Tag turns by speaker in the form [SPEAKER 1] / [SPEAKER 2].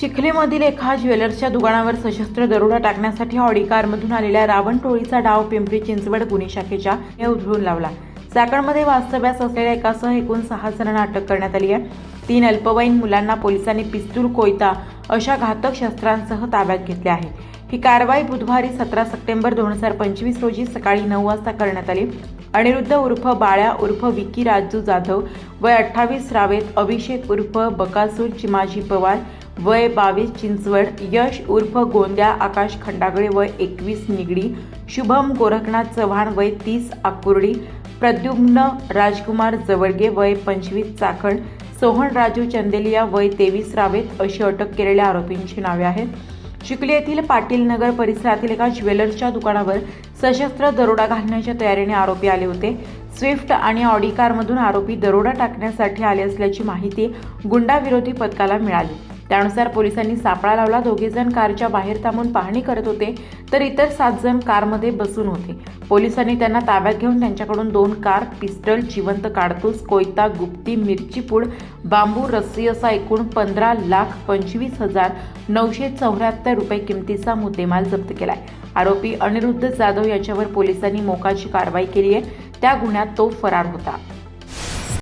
[SPEAKER 1] चिखलीमधील एका ज्वेलर्सच्या दुकानावर सशस्त्र दरोडा टाकण्यासाठी ऑडी कारमधून आलेल्या रावण टोळीचा डाव पिंपरी चिंचवड गुन्हे शाखेच्या उधळून लावला. चाकणमध्ये वास्तव्यास असलेल्या एकासह एकूण सहा जणांना अटक करण्यात आली आहे. तीन अल्पवयीन मुलांना पोलिसांनी पिस्तूल कोयता अशा घातक शस्त्रांसह ताब्यात घेतले आहे. ही कारवाई बुधवारी सतरा सप्टेंबर दोन हजार पंचवीस रोजी सकाळी नऊ वाजता करण्यात आली. अनिरुद्ध उर्फ बाळ्या उर्फ विकी राजू जाधव वय अठ्ठावीस रावेत अभिषेक उर्फ बकासूर चिमाजी पवार वय बावीस चिंचवड यश उर्फ गोंद्या आकाश खंडागळे वय एकवीस निगडी शुभम गोरखनाथ चव्हाण वय तीस आकुर्डी प्रद्युम्न राजकुमार जवळगे वय पंचवीस चाखण सोहन राजू चंदेलिया वय तेवीस रावेत अशी अटक केलेल्या आरोपींची नावे आहेत. चिखली येथील पाटील नगर परिसरातील एका ज्वेलर्सच्या दुकानावर सशस्त्र दरोडा घालण्याच्या तयारीने आरोपी आले होते. स्विफ्ट आणि ऑडी कारमधून आरोपी दरोडा टाकण्यासाठी आले असल्याची माहिती गुंडाविरोधी पथकाला मिळाली. त्यानुसार पोलिसांनी सापळा लावला. दोघे जण कारच्या बाहेर थांबून पाहणी करत होते तर इतर सात जण कारमध्ये बसून होते. पोलिसांनी त्यांना ताब्यात घेऊन त्यांच्याकडून दोन कार पिस्टल जिवंत काडतूस कोयता गुप्ती मिरचीपूड बांबू रस्सी असा एकूण पंधरा लाख पंचवीस हजार नऊशे चौऱ्याहत्तर रुपये किमतीचा मुद्देमाल जप्त केलाय. आरोपी अनिरुद्ध जाधव याच्यावर पोलिसांनी मोकाची कारवाई केली आहे. त्या गुन्ह्यात तो फरार होता.